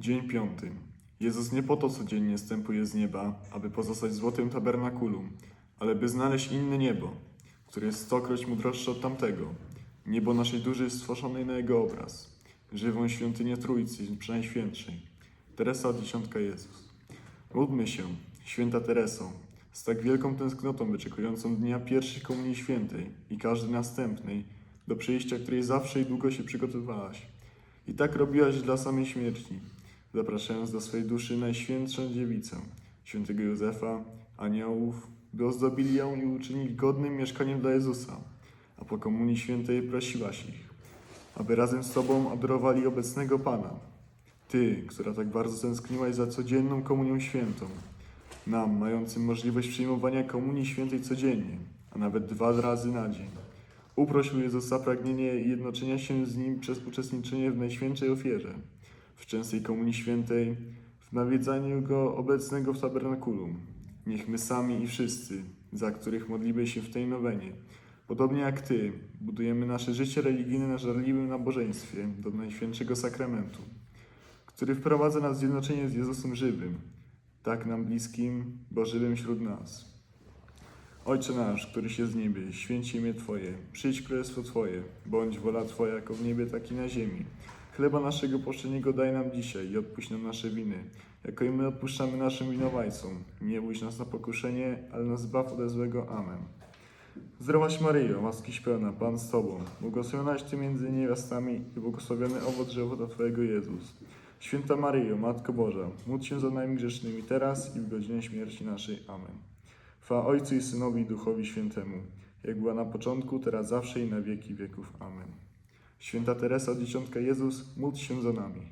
Dzień piąty. Jezus nie po to codziennie stępuje z nieba, aby pozostać w złotym tabernakulum, ale by znaleźć inne niebo, które jest stokroć mu droższe od tamtego. Niebo naszej duszy stworzonej na Jego obraz. Żywą świątynię Trójcy, Przenajświętszej. Teresa od Dziesiątka Jezus. Módlmy się, święta Tereso, z tak wielką tęsknotą wyczekującą dnia pierwszej Komunii Świętej i każdej następnej, do przyjścia której zawsze i długo się przygotowywałaś. I tak robiłaś dla samej śmierci, zapraszając do swej duszy Najświętszą Dziewicę, świętego Józefa, aniołów, by ozdobili ją i uczynili godnym mieszkaniem dla Jezusa. A po Komunii Świętej prosiłaś ich, aby razem z Tobą adorowali obecnego Pana. Ty, która tak bardzo tęskniłaś za codzienną Komunią Świętą, nam, mającym możliwość przyjmowania Komunii Świętej codziennie, a nawet dwa razy na dzień. Uproś Jezusa pragnienie jednoczenia się z Nim przez uczestniczenie w Najświętszej ofierze, w częstej Komunii Świętej, w nawiedzaniu Go obecnego w tabernakulum. Niech my sami i wszyscy, za których modlimy się w tej nowenie, podobnie jak Ty, budujemy nasze życie religijne na żarliwym nabożeństwie do Najświętszego Sakramentu, który wprowadza nas w zjednoczenie z Jezusem żywym, tak nam bliskim, bo żywym wśród nas. Ojcze nasz, któryś jest w niebie, święć imię Twoje, przyjdź królestwo Twoje, bądź wola Twoja jako w niebie, tak i na ziemi. Chleba naszego powszedniego daj nam dzisiaj i odpuść nam nasze winy, jako i my odpuszczamy naszym winowajcom. Nie bójź nas na pokuszenie, ale nas zbaw ode złego. Amen. Zdrowaś Maryjo, łaskiś pełna, Pan z Tobą, błogosławionaś Ty między niewiastami i błogosławiony owoc żywota Twojego Jezus. Święta Maryjo, Matko Boża, módl się za nami grzesznymi teraz i w godzinie śmierci naszej. Amen. Chwała Ojcu i Synowi Duchowi Świętemu, jak była na początku, teraz zawsze i na wieki wieków. Amen. Święta Teresa Dzieciątka Jezus, módl się za nami.